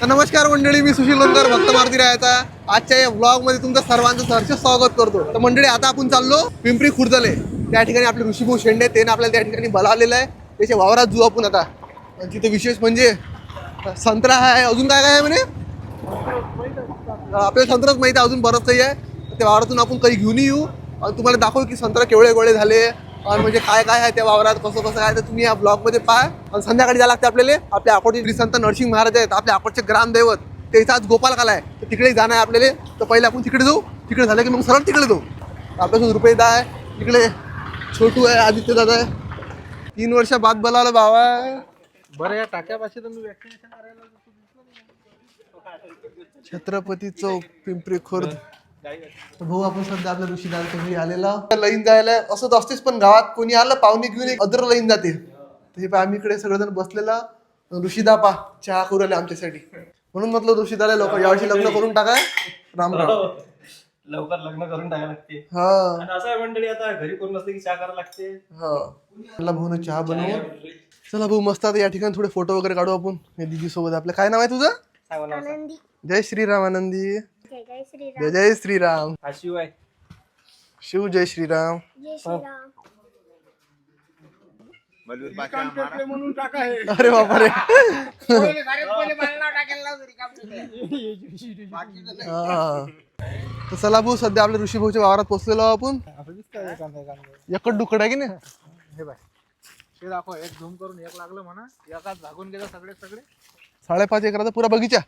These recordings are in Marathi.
तर नमस्कार मंडळी मी सुशील लोणकर भक्त मारुती राहायचा. आजच्या या ब्लॉगमध्ये तुमचं सर्वांचं सहर्ष स्वागत करतो. तर मंडळी आता आपण चाललो पिंपरी खुर्दले. त्या ठिकाणी आपले ऋषीभाऊ शेंडे त्यांनी आपल्याला त्या ठिकाणी बोलावलेलं आहे. त्याच्या वावरात जू आपण आता. तिथे विशेष म्हणजे संत्रा आहे. अजून काय काय आहे म्हणे? आपल्याला संत्राच माहिती आहे अजून बरंच काही आहे. त्या वावरातून आपण काही घेऊन येऊ. आणि तुम्हाला दाखवू की संत्रा केवढे गोळे झाले. आणि म्हणजे काय काय आहे त्या वावरात कसं कसं आहे तर तुम्ही या ब्लॉगमध्ये पहा आणि संध्याकाळी जायला लागते आपल्याला आपल्या अकोटचे श्री संत नरसिंह महाराज आहेत आपल्या अकोटचे ग्रामदैवत त्याचा आज गोपालकाला आहे तर तिकडे जाणं आहे आपल्याला तर पहिले आपण तिकडे जाऊ तिकडे झालं की मग सरळ तिकडे जाऊ। आपल्यासोबत रुपयेदा आहे तिकडे छोटू आहे आदित्य दादा आहे तीन वर्ष बाद बोलावलं बाबा बरं या टाक्यापाशी तर मी वॅक्सिनेशन करायला छत्रपती चौक पिंपरी खुर्द। भाऊ आपण सध्या आपल्या ऋषीदाराच्या घरी आलेला लाईन जायला असंच असतेच पण गावात कोणी आलं पाहुणे घेऊन एक अदर लाईन जाते. हे पहा आम्ही इकडे सगळेजण बसलेला ऋषीदा पा चहा करू आले आमच्यासाठी. म्हणून म्हटलं ऋषीदाला लोक यावर्षी लग्न करून टाकाय. राम राम. लवकर लग्न करून टाकायला लागते. हा. आणि असं आहे मंडळी आता घरी कोण की चहा करायला लागते. हा. मला भाऊन चहा बनवून. चला भाऊ मस्त आता या ठिकाणी थोडे फोटो वगैरे काढू आपण. दिदी सोबत आपलं काय नाव आहे तुझं? सांगा ना आनंदी जय श्रीराम आनंदी जय जय श्रीराम। जय जय श्रीराम। हा शिव आहे शिव जय श्रीराम। जय श्रीराम। अरे बापरे. हा. तर चला भाऊ सध्या आपल्या ऋषी भाऊच्या वावरात पोहोचलेलो आपण. एकट डुकड आहे की नाही? हे बाय. हे दाखव एक झूम करून एक लागलं म्हणा. एकाच भागून गेलं सगळे सगळे. साडेपाच एकराचा पुरा बगीचा.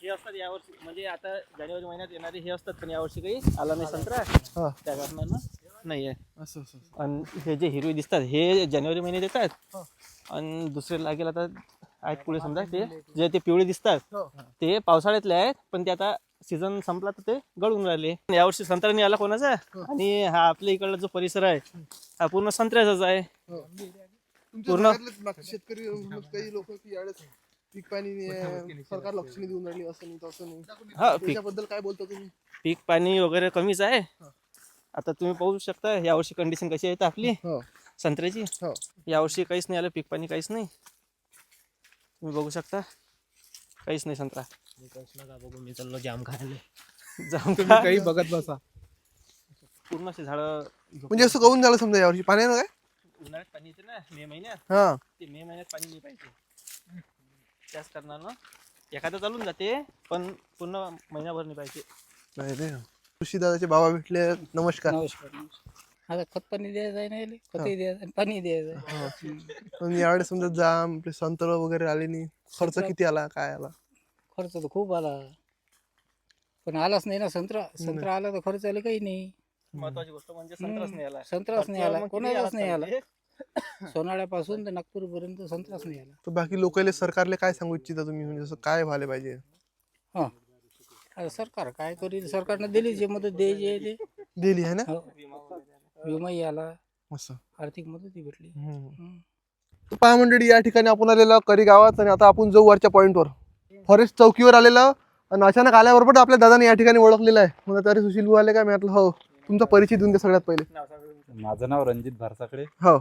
हे हे असतात यावर्षी म्हणजे आता जानेवारी महिन्यात येणारे हे असतात पण यावर्षी काही आला नाही संत्रा. हा. त्या कारणानं नाही आहे असं असं. आणि हे जे हिरवे दिसतात हे जानेवारी महिन्यात येतात. आणि दुसरे लागेल आता आहेत पुढे समजा ते जे ते पिवळे दिसतात ते पावसाळ्यातले आहेत पण ते आता सीझन संपला तर ते गळून राहिले. यावर्षी संत्रा नाही आला कोणाचा? आणि हा आपल्या इकडला जो परिसर आहे हा पूर्ण संत्र्याचाच आहे. तुमच्या पूर्ण- शेतकरी काही लोक यावेळेस पीक पाणी नाही, सरकार लक्ष नाही देऊन राहिली असं नाही तसं नाही. हा पीक. त्याच्याबद्दल काय बोलता तुम्ही? पीक पाणी वगैरे कमीच आहे. आता तुम्ही पाहू शकता यावर्षी कंडिशन कशी आहे आपली? हो. संत्र्याची? हो. यावर्षी काहीच नाही आलं पीक पाणी काहीच नाही. तुम्ही बघू शकता काहीच नाही संत्रा. बघू मी चाललो जाम खायला. खा. काही बघत बसा. पूर्ण असे झाडं म्हणजे असं करून झालं समजा यावर्षी? पाण्यानं काय? उन्हाळ्यात पाणी येते ना मे महिन्यात. हा. ते मे महिन्यात पाणी नाही पाहिजे. त्याच कारणानं एखादा चालून जाते पण पूर्ण महिनाभर नाही पाहिजे. नाही रे ऋषी दादाचे बाबा भेटले नमस्कार. नमस्कार आता खत पाणी द्यायचं आहे ना याले? खतही द्यायचं पाणी द्यायचं आहे. पण यावेळेस समजा जाम आपले संत्र वगैरे आले नाही. खर्च किती आला काय आला? खर्च तर खूप आला. पण आलाच नाही ना संत्रा. संत्रा आला तर खर्च आला काही नाही. महत्वाची गोष्ट म्हणजे संत्राच नाही आला. संत्राच नाही खर्च आला. कोणालाच नाही आला? सोनाळ्यापासून तर नागपूरपर्यंत संत्राच नाही आला तर बाकी लोकांना सरकारले काय सांगू इच्छिता तुम्ही? म्हणजे असं काय व्हायला पाहिजे? हा. आता सरकार काय करील? सरकारनं दिली जे मदत द्यायची आहे ते. दिली आहे ना? हो. विमाही आला असं आर्थिक मदतही भेटली. हम्म. तर पहा मंडळी या ठिकाणी आपण आलेलो करी गावात आणि आता आपण जाऊ वरच्या पॉईंटवर फॉरेस्ट चौकीवर आलेलो आणि अचानक आल्याबरोबर आपल्या दादाने या ठिकाणी ओळखलेलं आहे. म्हणून तरी सुशील भाऊ आले काय मी म्हटलं हो. तुमचा परिचय देऊन द्या सगळ्यात पहिले. माझं नाव रणजित भारसाकडे हो.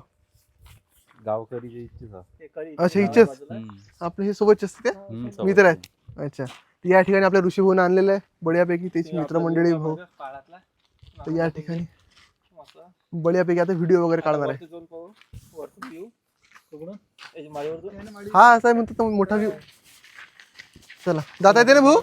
गावकरीची इच्छित अच्छा इच्छेच आपले हे सोबतचे असते का? मित्र आहेत अच्छा. तर या ठिकाणी आपल्या ऋषी भाऊन आणलेलं आहे बढियापैकी त्याची मित्रमंडळी भाऊ. तर या ठिकाणी बढियापैकी आता व्हिडिओ वगैरे काढणार आहे. हा असा आहे म्हणतो तो मोठा व्ह्यू चला. जाता येते ना भाऊ?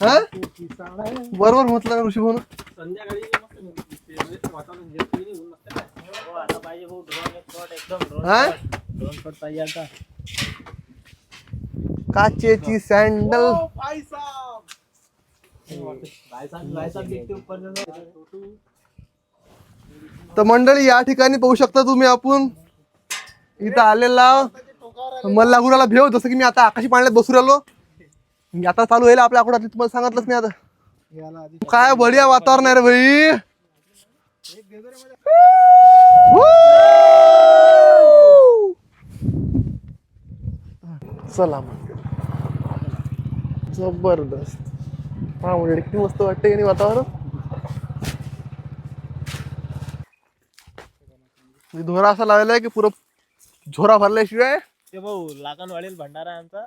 हा? बरोबर म्हटलं ना ऋषी भाऊ काचेची सँडल तर मंडळी या ठिकाणी पाहू शकता तुम्ही आपण. इथं आलेला मला गुराला भेव जसं की मी आता आकाशी पाण्यात बसू राहिलो. मी आता चालू होईल आपल्या आकडा तुम्हाला सांगितलंच मी आता. काय बढिया वातावरण आहे रे भाई चला मग. जबरदस्त. हा म्हणजे किती मस्त वाटतंय आणि वातावरण? धोरा असा लावलेला आहे की पुरं झोरा भरल्याशिवाय ते भाऊ लाकण वाढेल भंडारा आमचा.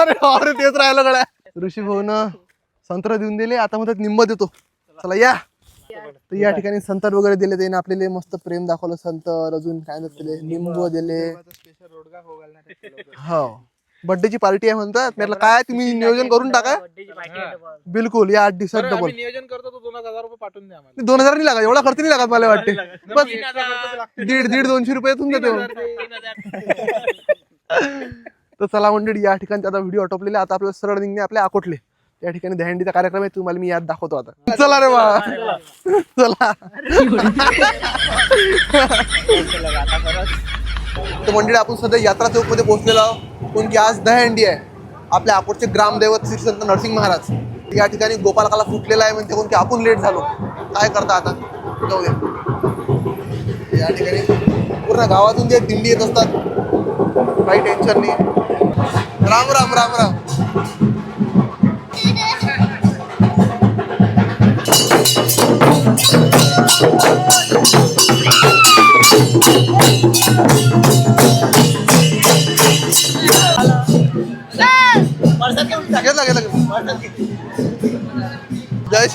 अरे अरे तेच राहिलं गड्या. ऋषी भाऊन संत्र देऊन दिले आता म्हणतात निंब देतो. चला या. तर या ठिकाणी संतर वगैरे दिले त्याने आपल्याला मस्त प्रेम दाखवलं संतर अजून काय म्हणतात त्याले लिंब दिले. हो. बर्थडेची पार्टी आहे म्हणतात. म्हटलं काय तुम्ही नियोजन करून टाका? बिलकुल या आठ दिवसात डबल नियोजन करतो दोन हजार रुपये पाठवून द्या आम्हाला. दोन हजार नाही लागत एवढा खर्च नाही लागत मला वाटते. बस दीड दीड दोनशे रुपये जाते मग. तर चला मंडळी या ठिकाणी आता व्हिडिओ आटोपलेले आता आपल्याला सरळ निघणे आपल्या अकोटले. या ठिकाणी दहंडीचा कार्यक्रम आहे तुम्हाला मी याद दाखवतो आता. चला रे बा. चला. तर मंडळी आपण सध्या यात्रा चौकमध्ये पोहोचलेलो आहोत कोण की आज दहंडी आहे. आपल्या अकोटचे ग्रामदैवत श्री संत नरसिंह महाराज. या ठिकाणी गोपालकाला फुटलेला आहे म्हणजे कोण की आपण लेट झालो. काय करता आता? जाऊ दे. या ठिकाणी पूर्ण गावातून जे दिंडी येत असतात. काही टेन्शन नाही. राम राम राम राम.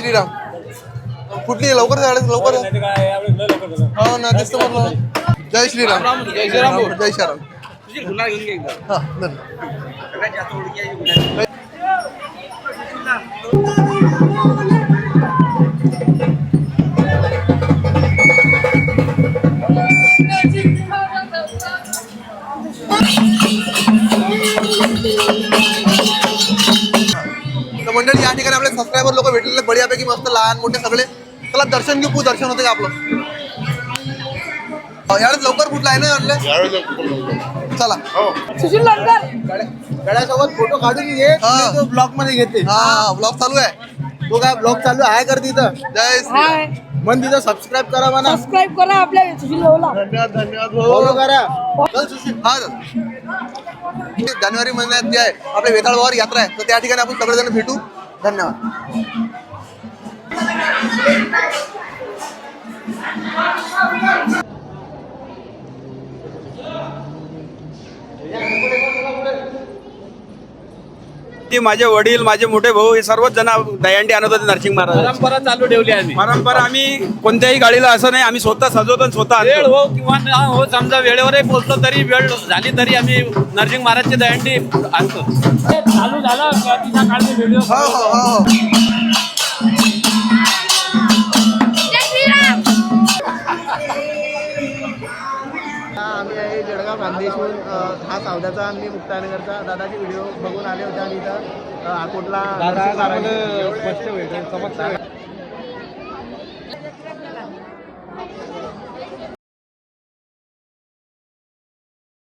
श्रीराम. कुठली? लवकर झाड लवकर हो ना तेच तर म्हटलं जय श्रीराम. जय श्रीराम जय श्रीराम. हा धन्यवाद. लहान मोठे सगळे. चला दर्शन घेऊ दर्शन होते का आपलं? यावेळेस लवकर कुठलं आहे ना चला. गड्यासोबत फोटो काढून घे हा. ब्लॉगमध्ये घेते. हा ब्लॉग चालू आहे. तो काय ब्लॉग चालू आहे कर तिथं जय श्री मन तिथं सबस्क्राईब करा म्हणा. सबस्क्राईब करा आपल्या सुशील भाऊला. धन्यवाद धन्यवाद फॉलो भाऊ. करा. चल सुशील. हा चल. जानेवारी महिन्यात जे आहे आपल्या वेताळावर यात्रा आहे. तर त्या ठिकाणी आपण सगळेजण भेटू. धन्यवाद. माझे वडील माझे मोठे भाऊ हे सर्वच जण दयांडी आणत होते नरसिंह महाराज परंपरा चालू ठेवली आम्ही. परंपरा आम्ही कोणत्याही गाडीला असं नाही आम्ही स्वतः सजवतो आणि स्वतः वेळ आणतो. हो किंवा न हो समजा वेळेवरही पोहोचलो तरी वेळ झाली तरी आम्ही नरसिंह महाराजची दहंडी आणतो. चालू झाला तिच्या काळचे व्हिडिओ हो हो हो. अ, हा सावध्याचा आणि मुक्तानगरचा दादाचे व्हिडिओ बघून आले होते आणि इथं अकोटला स्पष्ट भेटेल समजतं